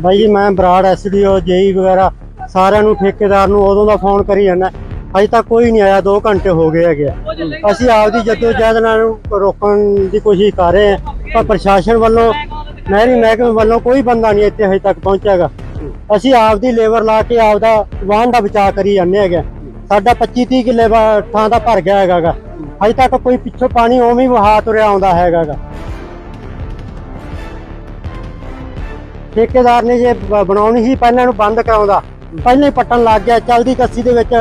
ਬਾਈ ਜੀ, ਮੈਂ ਬਰਾੜ ਐਸਡੀਓ ਜੇਈ ਵਗੈਰਾ ਸਾਰਿਆਂ ਨੂੰ ਠੇਕੇਦਾਰ ਨੂੰ ਉਦੋਂ ਦਾ ਫੋਨ ਕਰੀ ਜਾਂਦਾ। ਅਜੇ ਤੱਕ ਕੋਈ ਨਹੀਂ ਆਇਆ 2 ਘੰਟੇ ਹੋ ਗਏ ਹੈਗੇ ਆ। ਅਸੀਂ ਆਪਦੀ ਜੱਦੋ ਜਹਿਦ ਨਾਲ ਇਹਨੂੰ ਰੋਕਣ ਦੀ ਕੋਸ਼ਿਸ਼ ਕਰ ਰਹੇ ਹਾਂ, ਪਰ ਪ੍ਰਸ਼ਾਸਨ ਵੱਲੋਂ ਨਹਿਰੀ ਮਹਿਕਮੇ ਵੱਲੋਂ ਕੋਈ ਬੰਦਾ ਨਹੀਂ ਇੱਥੇ ਹਜੇ ਤੱਕ ਪਹੁੰਚਿਆਗਾ ਅਸੀਂ ਆਪਦੀ ਲੇਬਰ ਲਾ ਕੇ ਆਪਦਾ ਵਾਹਨ ਦਾ ਬਚਾਅ ਕਰੀ ਜਾਂਦੇ ਹੈਗੇ ਸਾਡਾ 25 30 ਕਿੱਲੇ ਥਾਂ ਦਾ ਭਰ ਗਿਆ ਹੈਗਾਗਾ ਹਜੇ ਤੱਕ ਕੋਈ ਪਿੱਛੋਂ ਪਾਣੀ ਉਵੇਂ ਹੀ ਵਹਾ ਤੁਰਿਆ ਆਉਂਦਾ ਹੈਗਾਗਾ ਠੇਕੇਦਾਰ ਨੇ ਜੇ ਬਣਾਉਣੀ ਸੀ ਪਹਿਲਾਂ ਇਹਨੂੰ ਬੰਦ ਕਰਾਉਂਦਾ। ਪਹਿਲਾਂ ਹੀ ਪੱਟਣ ਲੱਗ ਗਿਆ ਚਲਦੀ ਕੱਸੀ ਦੇ ਵਿੱਚ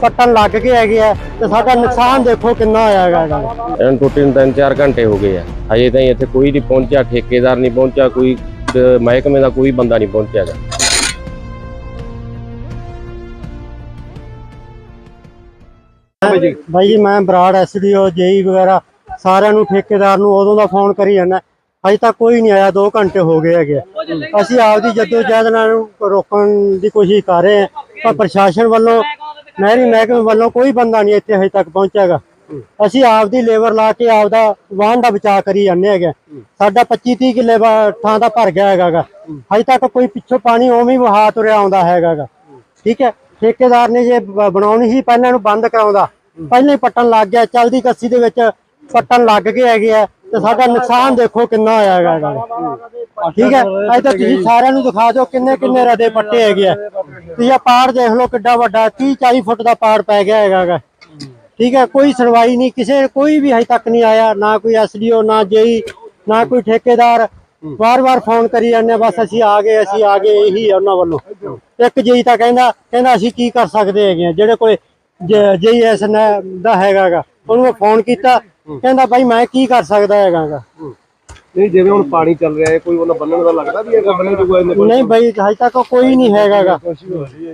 ਪੱਟਣ ਲੱਗ ਗਏ ਹੈਗੇ ਆ ਤੇ ਸਾਡਾ ਨੁਕਸਾਨ ਦੇਖੋ ਕਿੰਨਾ ਹੋਇਆ ਹੈਗਾ ਇਹਦਾ। ਇਹਨਾਂ ਟੁੱਟੀ ਨੂੰ ਤਿੰਨ ਚਾਰ ਘੰਟੇ ਹੋ ਗਏ ਆ। ਅਜੇ ਤਾਈਂ ਇੱਥੇ ਕੋਈ ਨਹੀਂ ਪਹੁੰਚਿਆ ਠੇਕੇਦਾਰ ਨਹੀਂ ਪਹੁੰਚਿਆ ਕੋਈ ਮਹਿਕਮੇ ਦਾ ਕੋਈ ਬੰਦਾ ਨਹੀਂ ਪਹੁੰਚਿਆ ਗਾ ਬਾਈ ਜੀ ਮੈਂ ਬਰਾੜ ਐਸਡੀਓ ਜੇਈ ਵਗੈਰਾ ਸਾਰਿਆਂ ਨੂੰ ਠੇਕੇਦਾਰ ਨੂੰ ਉਦੋਂ ਦਾ ਫੋਨ ਕਰੀ ਜਾਂਦਾ। ਅਜੇ ਤੱਕ ਕੋਈ ਨਹੀਂ ਆਇਆ 2 ਘੰਟੇ ਹੋ ਗਏ ਹੈਗੇ ਆ। ਅਸੀਂ ਆਪਦੀ ਜੱਦੋ ਨਾਲ ਰੋਕਣ ਦੀ ਕੋਸ਼ਿਸ਼ ਕਰ ਰਹੇ ਹਾਂ, ਪਰ ਪ੍ਰਸ਼ਾਸਨ ਵੱਲੋਂ, ਨਹਿਰੀ ਮਹਿਕਮੇ ਵੱਲੋਂ ਕੋਈ ਬੰਦਾ ਨਹੀਂ ਇੱਥੇ ਹਜੇ ਤੱਕ ਪਹੁੰਚਿਆਗਾ ਅਸੀਂ ਆਪਦੀ ਲੇਬਰ ਲਾ ਕੇ ਆਪਦਾ ਵਾਹਨ ਦਾ ਬਚਾਅ ਕਰੀ ਜਾਂਦੇ ਹੈਗੇ ਸਾਡਾ 25 30 ਕਿੱਲੇ ਥਾਂ ਦਾ ਭਰ ਗਿਆ ਹੈਗਾਗਾ ਹਜੇ ਤੱਕ ਕੋਈ ਪਿੱਛੋਂ ਪਾਣੀ ਉਵੇਂ ਹੀ ਵਹਾ ਤੁਰਿਆ ਆਉਂਦਾ ਹੈਗਾਗਾ ਠੀਕ ਹੈ, ਠੇਕੇਦਾਰ ਨੇ ਜੇ ਬਣਾਉਣੀ ਸੀ ਪਹਿਲਾਂ ਇਹਨੂੰ ਬੰਦ ਕਰਾਉਂਦਾ। ਪਹਿਲਾਂ ਹੀ ਪੱਟਣ ਲੱਗ ਗਿਆ, ਚਲਦੀ ਕੱਸੀ ਦੇ ਵਿੱਚ ਪੱਟਣ ਲੱਗ ਗਏ ਹੈਗੇ ਆ। ਤੇ ਸਾਡਾ ਨੁਕਸਾਨ ਦੇਖੋ ਕਿੰਨਾ ਹੋਇਆ ਹੈਗਾ ਇਹਦਾ। ਠੀਕ ਹੈ ਅੱਜ ਤਾਂ ਤੁਸੀਂ ਸਾਰਿਆਂ ਨੂੰ ਦਿਖਾ ਦਿਓ ਕਿੰਨੇ ਕਿੰਨੇ ਰਦੇ ਪੱਟੇ ਹੈਗੇ ਆ। ਤੁਸੀਂ ਆ ਪਾੜ ਦੇਖ ਲਓ ਕਿੱਡਾ ਵੱਡਾ 30 40 ਫੁੱਟ ਦਾ ਪਾੜ ਪੈ ਗਿਆ ਹੈਗਾ ਠੀਕ ਹੈ ਕੋਈ ਸੁਣਵਾਈ ਨਹੀਂ ਕਿਸੇ ਕੋਈ ਵੀ ਹਜੇ ਤੱਕ ਨਹੀਂ ਆਇਆ ਨਾ ਕੋਈ ਐਸਡੀਓ ਨਾ ਜੇਈ ਨਾ ਕੋਈ ਠੇਕੇਦਾਰ। ਵਾਰ-ਵਾਰ ਫੋਨ ਕਰੀ ਜਾਂਦੇ ਆ, ਬਸ ਅਸੀਂ ਆ ਗਏ ਅਸੀਂ ਆ ਗਏ ਇਹੀ ਆ ਉਹਨਾਂ ਵੱਲੋਂ। ਇੱਕ ਜੇਈ ਤਾਂ ਕਹਿੰਦਾ ਕਹਿੰਦਾ ਅਸੀਂ ਕੀ ਕਰ ਸਕਦੇ ਹੈਗੇ ਆ ਜਿਹੜੇ ਕੋਲੇ ਜੇਈ ਐਸ ਦਾ ਹੈਗਾਗਾ ਉਹਨੂੰ ਫੋਨ ਕੀਤਾ। ਕਹਿੰਦਾ ਭਾਈ ਮੈਂ ਕੀ ਕਰ ਸਕਦਾ ਹੈਗਾਗਾ? ਨਹੀਂ ਜਿਵੇਂ ਹੁਣ ਪਾਣੀ ਚੱਲ ਰਿਹਾ ਹੈ ਕੋਈ ਉਹਨਾਂ ਬੰਨਣ ਦਾ ਲੱਗਦਾ ਵੀ ਹੈਗਾ ਬੰਨਣ ਜੋਗਾ ਇਹਨੇ ਨਹੀਂ ਭਾਈ ਹਜੇ ਤੱਕ ਕੋਈ ਨਹੀਂ ਹੈਗਾਗਾ।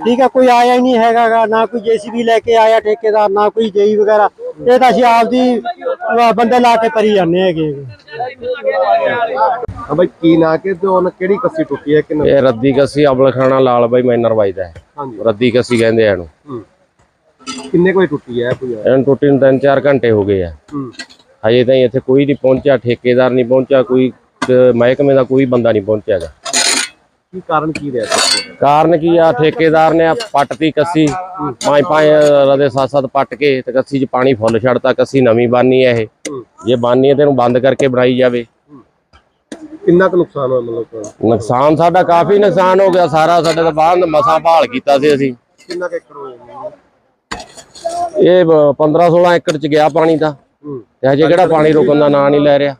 ਠੀਕ ਹੈ ਕੋਈ ਆਇਆ ਹੀ ਨਹੀਂ ਹੈਗਾਗਾ ਨਾ ਕੋਈ ਜੀਸੀਬੀ ਲੈ ਕੇ ਆਇਆ ਠੇਕੇਦਾਰ ਨਾ ਕੋਈ ਜੇਈ ਵਗੈਰਾ। ਇਹ ਤਾਂ ਅਸੀਂ ਆਪਦੀ ਬੰਦੇ ਲਾ ਕੇ ਕਰੀ ਜਾਂਦੇ ਹੈਗੇ ਹਾਂ ਬਾਈ ਕੀ ਨਾ ਕੇ ਤੇ ਉਹਨਾਂ ਕਿਹੜੀ ਕੱਸੀ ਟੁੱਟੀ ਹੈ ਕਿੰਨਾ ਇਹ ਰੱਦੀ ਕੱਸੀ ਅਬਲ ਖਾਣਾ ਲਾਲ ਬਾਈ ਮੈਨਰ ਵੱਜਦਾ ਹੈ। ਰੱਦੀ ਕੱਸੀ ਕਹਿੰਦੇ ਆ ਇਹਨੂੰ। ਹੂੰ। ਕਿੰਨੇ ਕੋਈ ਟੁੱਟੀ ਹੈ ਕੋਈ ਇਹਨਾਂ ਟੁੱਟੀ ਨੂੰ ਤਿੰਨ ਚਾਰ ਘੰਟੇ ਹੋ ਗਏ ਆ। ਹੂੰ। ਅਜੇ ਤਾਈਂ ਇੱਥੇ ਕੋਈ ਨਹੀਂ ਪਹੁੰਚਿਆ ਠੇਕੇਦਾਰ ਨਹੀਂ ਪਹੁੰਚਿਆ ਕੋਈ ਅਹ, ਮਹਿਕਮੇ ਦਾ ਕੋਈ ਬੰਦਾ ਨਹੀਂ ਪਹੁੰਚਿਆ ਗਾ ਕੀ ਕਾਰਨ ਕੀ ਰਿਹਾ ਦਾ? ਕਾਰਨ ਕੀ ਆ? ਠੇਕੇਦਾਰ ਨੇ ਆ ਪੱਟਤੀ ਕੱਸੀ ਪੰਜ ਪੰਜ ਰਦੇ ਸੱਤ ਸੱਤ ਪੱਟ ਕੇ ਤੇ ਕੱਸੀ 'ਚ ਪਾਣੀ ਫੁੱਲ ਛੱਡਤਾ ਕੱਸੀ ਨਵੀਂ ਬਾਨੀ ਹੈ ਇਹ। ਜੇ ਬਾਨੀ ਹੈ ਤੇ ਇਹਨੂੰ ਬੰਦ ਕਰਕੇ ਬਣਾਈ ਜਾਵੇ। ਕਿੰਨਾ ਕੁ ਨੁਕਸਾਨ ਹੋਇਆ ਮਤਲਬ ਨੁਕਸਾਨ ਸਾਡਾ ਕਾਫੀ ਨੁਕਸਾਨ ਹੋ ਗਿਆ ਸਾਰਾ ਸਾਡੇ ਤਾਂ ਬਾਹਰ ਮਸਾਂ ਭਾਲ ਕੀਤਾ ਸੀ ਅਸੀਂ। ਕਿੰਨਾ ਕੁ ਏਕੜ ਹੋਇਆ ਇਹ 15 16 ਏਕੜ ਚ ਗਿਆ ਪਾਣੀ ਹੂੰ। ਤੇ ਹਜੇ ਕਿਹੜਾ ਪਾਣੀ ਰੁਕਣ ਦਾ ਨਾਂ ਨਹੀਂ ਲੈ ਰਿਹਾ।